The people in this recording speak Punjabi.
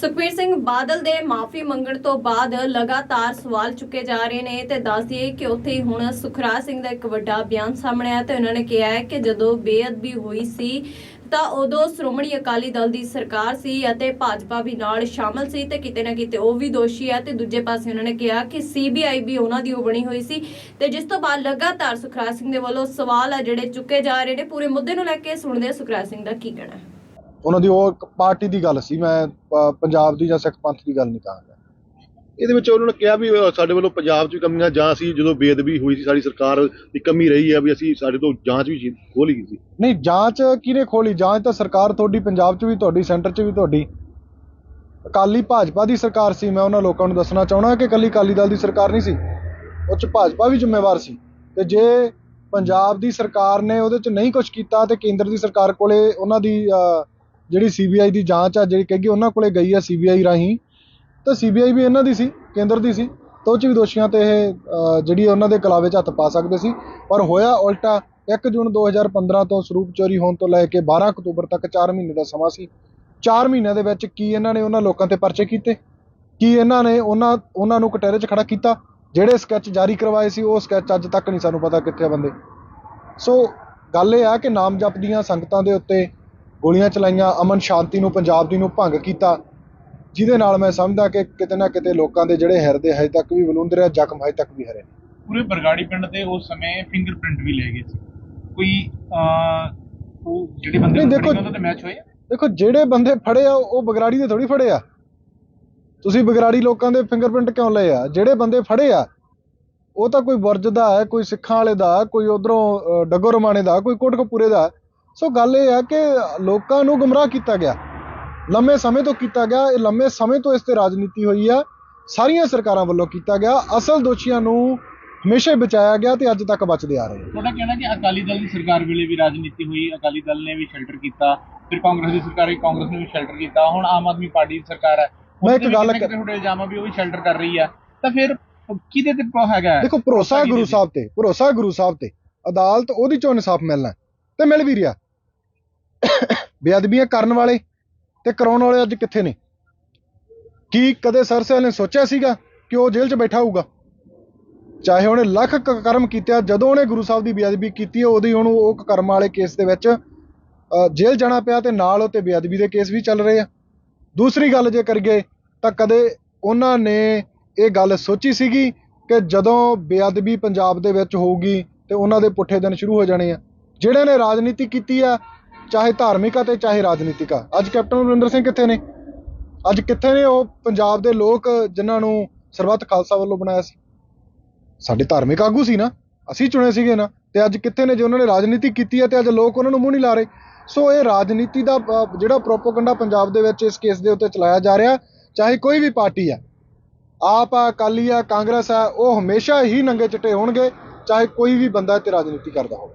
ਸੁਖਬੀਰ ਸਿੰਘ ਬਾਦਲ ਦੇ ਮਾਫੀ ਮੰਗਣ ਤੋਂ ਬਾਅਦ ਲਗਾਤਾਰ ਸਵਾਲ ਚੁੱਕੇ ਜਾ ਰਹੇ ਨੇ ਤੇ ਦੱਸ ਦਈਏ ਕਿ ਉੱਥੇ ਹੀ ਹੁਣ ਸੁਖਰਾਜ ਸਿੰਘ ਦਾ ਇੱਕ ਵੱਡਾ ਬਿਆਨ ਸਾਹਮਣੇ ਆਇਆ ਤੇ ਉਹਨਾਂ ਨੇ ਕਿਹਾ ਹੈ ਕਿ ਜਦੋਂ ਬੇਅਦਬੀ ਹੋਈ ਸੀ ਤਾਂ ਉਦੋਂ ਸ਼੍ਰੋਮਣੀ ਅਕਾਲੀ ਦਲ ਦੀ ਸਰਕਾਰ ਸੀ ਅਤੇ ਭਾਜਪਾ ਵੀ ਨਾਲ ਸ਼ਾਮਲ ਸੀ ਤੇ ਕਿਤੇ ਨਾ ਕਿਤੇ ਉਹ ਵੀ ਦੋਸ਼ੀ ਹੈ ਤੇ ਦੂਜੇ ਪਾਸੇ ਉਹਨਾਂ ਨੇ ਕਿਹਾ ਕਿ ਸੀਬੀਆਈ ਵੀ ਉਹਨਾਂ ਦੀ ਉਹ ਬਣੀ ਹੋਈ ਸੀ ਤੇ ਜਿਸ ਤੋਂ ਬਾਅਦ ਲਗਾਤਾਰ ਸੁਖਰਾਜ ਸਿੰਘ ਦੇ ਵੱਲੋਂ ਸਵਾਲ ਆ ਜਿਹੜੇ ਚੁੱਕੇ ਜਾ ਰਹੇ ਨੇ ਪੂਰੇ ਮੁੱਦੇ ਨੂੰ ਲੈ ਕੇ ਸੁਣਦੇ ਹਾਂ ਸੁਖਰਾਜ ਸਿੰਘ ਦਾ ਕੀ ਕਹਿਣਾ ਹੈ। ਉਹਨਾਂ ਦੀ ਉਹ ਇੱਕ ਪਾਰਟੀ ਦੀ ਗੱਲ ਸੀ ਮੈਂ ਪ- ਪੰਜਾਬ ਦੀ ਜਾਂ ਸਿੱਖ ਪੰਥ ਦੀ ਗੱਲ ਨਹੀਂ ਕਹਾਂਗਾ ਇਹਦੇ ਵਿੱਚ ਉਹਨਾਂ ਨੇ ਕਿਹਾ ਵੀ ਸਾਡੇ ਵੱਲੋਂ ਪੰਜਾਬ 'ਚ ਵੀ ਕਮੀਆਂ ਜਾਂ ਸੀ ਜਦੋਂ ਬੇਅਦਬੀ ਹੋਈ ਸੀ ਸਾਡੀ ਸਰਕਾਰ ਦੀ ਕਮੀ ਰਹੀ ਹੈ ਵੀ ਅਸੀਂ ਸਾਡੇ ਤੋਂ ਜਾਂਚ ਵੀ ਖੋਲੀ ਗਈ ਸੀ। ਨਹੀਂ ਜਾਂਚ ਕਿਹਨੇ ਖੋਲੀ ਜਾਂਚ ਤਾਂ ਸਰਕਾਰ ਤੁਹਾਡੀ ਪੰਜਾਬ 'ਚ ਵੀ ਤੁਹਾਡੀ ਸੈਂਟਰ 'ਚ ਵੀ ਤੁਹਾਡੀ। ਅਕਾਲੀ ਭਾਜਪਾ ਦੀ ਸਰਕਾਰ ਸੀ ਮੈਂ ਉਹਨਾਂ ਲੋਕਾਂ ਨੂੰ ਦੱਸਣਾ ਚਾਹਣਾ ਕਿ ਇਕੱਲੀ ਅਕਾਲੀ ਦਲ ਦੀ ਸਰਕਾਰ ਨਹੀਂ ਸੀ। ਉਹ 'ਚ ਭਾਜਪਾ ਵੀ ਜ਼ਿੰਮੇਵਾਰ ਸੀ। ਤੇ ਜੇ ਪੰਜਾਬ ਦੀ ਸਰਕਾਰ ਨੇ ਉਹਦੇ 'ਚ ਨਹੀਂ ਕੁਝ ਕੀਤਾ ਤੇ ਕੇਂਦਰ ਦੀ ਸਰਕਾਰ ਕੋਲੇ ਉਹਨਾਂ ਦੀ ਅ, ਜਿਹੜੀ ਸੀਬੀਆਈ ਦੀ ਜਾਂਚ ਆ, ਜਿਹੜੀ ਕਹੇਗੀ ਉਹਨਾਂ ਕੋਲੇ ਗਈ ਆ ਸੀਬੀਆਈ ਰਾਹੀਂ। ਤਾਂ ਸੀਬੀਆਈ ਵੀ ਇਹਨਾਂ ਦੀ ਸੀ, ਕੇਂਦਰ ਦੀ ਸੀ। ਤਾਂ ਉਹ 'ਚ ਵੀ ਦੋਸ਼ੀਆਂ ਤੇ ਇਹ ਜਿਹੜੀ ਉਹਨਾਂ ਦੇ ਕਲਾਵੇ 'ਚ ਹੱਥ ਪਾ ਸਕਦੇ ਸੀ। ਪਰ ਹੋਇਆ ਉਲਟਾ 1 ਜੂਨ 2015 ਤੋਂ ਸਰੂਪ ਚੋਰੀ ਹੋਣ ਤੋਂ ਲੈ ਕੇ 12 ਅਕਤੂਬਰ ਤੱਕ 4 ਮਹੀਨੇ ਦਾ ਸਮਾਂ ਸੀ। 4 ਮਹੀਨਿਆਂ ਦੇ ਵਿੱਚ ਕੀ ਇਹਨਾਂ ਨੇ ਉਹਨਾਂ ਲੋਕਾਂ ਤੇ ਪਰਚੇ ਕੀਤੇ? ਕੀ ਇਹਨਾਂ ਨੇ ਉਹਨਾਂ ਉਹਨਾਂ ਨੂੰ ਕਟਹਿਰੇ 'ਚ ਖੜਾ ਕੀਤਾ? ਜਿਹੜੇ ਸਕੈਚ ਜਾਰੀ ਕਰਵਾਏ ਸੀ, ਉਹ ਸਕੈਚ ਅੱਜ ਤੱਕ ਨਹੀਂ ਸਾਨੂੰ ਪਤਾ ਕਿੱਥੇ ਆ ਬੰਦੇ। ਸੋ ਗੱਲ ਇਹ ਆ ਕਿ ਨਾਮ ਜਪਦੀਆਂ ਸੰਗਤਾਂ ਦੇ ਉੱਤੇ ਗੋਲੀਆਂ ਚਲਾਈਆਂ ਅਮਨ ਸ਼ਾਂਤੀ ਨੂੰ ਪੰਜਾਬ ਦੀ ਨੂੰ ਭੰਗ ਕੀਤਾ। ਜਿਹਦੇ ਨਾਲ ਮੈਂ ਸਮਝਦਾ ਕਿ ਕਿਤੇ ਨਾ ਕਿਤੇ ਲੋਕਾਂ ਦੇ ਜਿਹੜੇ ਹਿਰਦੇ ਹਜੇ ਤੱਕ ਵੀ ਬਲੂੰਦਰ ਆ ਜ਼ਖਮ ਹਜੇ ਤੱਕ ਵੀ ਹਰੇ ਨੇ। ਪੂਰੇ ਬਰਗਾੜੀ ਪਿੰਡ ਦੇ ਉਸ ਸਮੇਂ ਫਿੰਗਰਪ੍ਰਿੰਟ ਵੀ ਲੈ ਗਏ ਸੀ। ਕੋਈ ਉਹ ਜਿਹੜੇ ਬੰਦੇ ਨੂੰ ਦੇਖੋ- ਉਹਨਾਂ ਤੇ ਮੈਚ ਹੋਏ ਦੇਖੋ ਜਿਹੜੇ ਬੰਦੇ ਫੜੇ ਆ ਉਹ ਬਗਰਾੜੀ ਦੇ ਥੋੜੀ ਫੜੇ ਆ। ਤੁਸੀਂ ਬਗਰਾੜੀ ਲੋਕਾਂ ਦੇ ਫਿੰਗਰਪ੍ਰਿੰਟ ਕਿਉਂ ਲਏ ਆ? ਜਿਹੜੇ ਬੰਦੇ ਫੜੇ ਆ ਉਹ ਤਾਂ ਕੋਈ ਵਰਜ ਦਾ ਹੈ ਕੋਈ ਸਿੱਖਾਂ ਵਾਲੇ ਦਾ ਕੋਈ ਉਧਰੋਂ ਡੱਗੋ ਰਮਾਣੇ ਦਾ ਕੋਈ ਕੋਟਕਪੂਰੇ ਦਾ। ਸੋ ਗੱਲ ਇਹ ਆ ਕਿ ਲੋਕਾਂ ਨੂੰ ਗੁੰਮਰਾਹ ਕੀਤਾ ਗਿਆ। ਲੰਮੇ ਸਮੇਂ ਤੋਂ ਕੀਤਾ ਗਿਆ ਇਹ ਲੰਮੇ ਸਮੇਂ ਤੋਂ ਇਸ ਤੇ ਰਾਜਨੀਤੀ ਹੋਈ ਆ। ਸਾਰੀਆਂ ਸਰਕਾਰਾਂ ਵੱਲੋਂ ਕੀਤਾ ਗਿਆ। ਅਸਲ ਦੋਸ਼ੀਆਂ ਨੂੰ ਹਮੇਸ਼ਾ ਹੀ ਬਚਾਇਆ ਗਿਆ ਤੇ ਅੱਜ ਤੱਕ ਬਚਦੇ ਆ ਰਹੇ। ਤੁਹਾਡਾ ਕਹਿਣਾ ਕਿ ਅਕਾਲੀ ਦਲ ਦੀ ਸਰਕਾਰ ਵੇਲੇ ਵੀ ਰਾਜਨੀਤੀ ਹੋਈ ਅਕਾਲੀ ਦਲ ਨੇ ਵੀ ਸ਼ੈਲਟਰ ਕੀਤਾ ਫਿਰ ਕਾਂਗਰਸ ਦੀ ਸਰਕਾਰ ਆਈ ਕਾਂਗਰਸ ਨੇ ਵੀ ਸ਼ੈਲਟਰ ਕੀਤਾ। ਹੁਣ ਆਮ ਆਦਮੀ ਪਾਰਟੀ ਦੀ ਸਰਕਾਰ ਹੈ। ਮੈਂ ਇੱਕ ਗੱਲ ਕਿਤੇ ਤੁਹਾਡੇ ਇਲਜ਼ਾਮ ਵੀ ਉਹ ਵੀ ਸ਼ੈਲਟਰ ਕਰ ਰਹੀ ਆ ਤਾਂ ਫਿਰ ਕਿਹਦੇ ਤੇ ਹੈਗਾ ਹੈ? ਦੇਖੋ ਭਰੋਸਾ ਗੁਰੂ ਸਾਹਿਬ ਤੇ ਭਰੋਸਾ ਗੁਰੂ ਸਾਹਿਬ ਤੇ। ਅਦਾਲਤ ਉਹਦੀ ਚੋਂ ਇਨਸਾਫ ਮਿਲਣਾ ਹੈ, ਤੇ ਮਿਲ ਵੀ ਰਿਹਾ। ਬੇਅਦਬੀਆਂ ਕਰਨ ਵਾਲੇ ਤੇ ਕਰਾਉਣ ਵਾਲੇ ਅੱਜ ਕਿੱਥੇ ਨੇ? ਕੀ ਕਦੇ ਸਰਸੇਲ ਨੇ ਸੋਚਿਆ ਸੀਗਾ ਕਿ ਉਹ ਜੇਲ੍ਹ 'ਚ ਬੈਠਾ ਹੋਊਗਾ? ਚਾਹੇ ਉਹਨੇ ਲੱਖ ਕਰਮ ਕੀਤੇ ਜਦੋਂ ਉਹਨੇ ਗੁਰੂ ਸਾਹਿਬ ਦੀ ਬੇਅਦਬੀ ਕੀਤੀ ਹੈ ਉਹਦੀ ਉਹਨੂੰ ਉਹ ਕਰਮ ਵਾਲੇ ਕੇਸ ਦੇ ਵਿੱਚ ਜੇਲ੍ਹ ਜਾਣਾ ਪਿਆ ਤੇ ਨਾਲ ਉਹ ਤੇ ਬੇਅਦਬੀ ਦੇ ਕੇਸ ਵੀ ਚੱਲ ਰਹੇ ਆ। ਦੂਸਰੀ ਗੱਲ ਜੇ ਕਰੀਏ, ਤਾਂ ਕਦੇ ਉਹਨਾਂ ਨੇ ਇਹ ਗੱਲ ਸੋਚੀ ਸੀਗੀ ਕਿ ਜਦੋਂ ਬੇਅਦਬੀ ਪੰਜਾਬ ਦੇ ਵਿੱਚ ਹੋਊਗੀ ਤੇ ਉਹਨਾਂ ਦੇ ਪੁੱਠੇ ਦਿਨ ਸ਼ੁਰੂ ਹੋ ਜਾਣੇ ਆ। ਜਿਹੜੇ ਨੇ ਰਾਜਨੀਤੀ ਕੀਤੀ ਆ ਚਾਹੇ ਧਾਰਮਿਕ ਆ ਤੇ ਚਾਹੇ ਰਾਜਨੀਤਿਕ ਆ। ਅੱਜ ਕੈਪਟਨ ਅਮਰਿੰਦਰ ਸਿੰਘ ਕਿੱਥੇ ਨੇ? ਅੱਜ ਕਿੱਥੇ ਨੇ ਉਹ ਪੰਜਾਬ ਦੇ ਲੋਕ ਜਿਨ੍ਹਾਂ ਨੂੰ ਸਰਬੱਤ ਖਾਲਸਾ ਵੱਲੋਂ ਬਣਾਇਆ ਸੀ? ਸਾਡੇ ਧਾਰਮਿਕ ਆਗੂ ਸੀ ਨਾ। ਅਸੀਂ ਚੁਣੇ ਸੀਗੇ ਨਾ। ਤੇ ਅੱਜ ਕਿੱਥੇ ਨੇ ਜੇ ਉਹਨਾਂ ਨੇ ਰਾਜਨੀਤੀ ਕੀਤੀ ਹੈ ਤੇ ਅੱਜ ਲੋਕ ਉਹਨਾਂ ਨੂੰ ਮੂੰਹ ਨਹੀਂ ਲਾ ਰਹੇ। ਸੋ ਇਹ ਰਾਜਨੀਤੀ ਦਾ ਜਿਹੜਾ ਪ੍ਰੋਪਗੈਂਡਾ ਪੰਜਾਬ ਦੇ ਵਿੱਚ ਇਸ ਕੇਸ ਦੇ ਉੱਤੇ ਚਲਾਇਆ ਜਾ ਰਿਹਾ, ਚਾਹੇ ਕੋਈ ਵੀ ਪਾਰਟੀ ਆ। ਆਪ ਆ, ਅਕਾਲੀ ਆ, ਕਾਂਗਰਸ ਆ, ਉਹ ਹਮੇਸ਼ਾ ਹੀ ਨੰਗੇ ਚਿੱਟੇ ਹੋਣਗੇ, ਚਾਹੇ ਕੋਈ ਵੀ ਬੰਦਾ ਤੇ ਰਾਜਨੀਤੀ ਕਰਦਾ ਹੋਵੇ।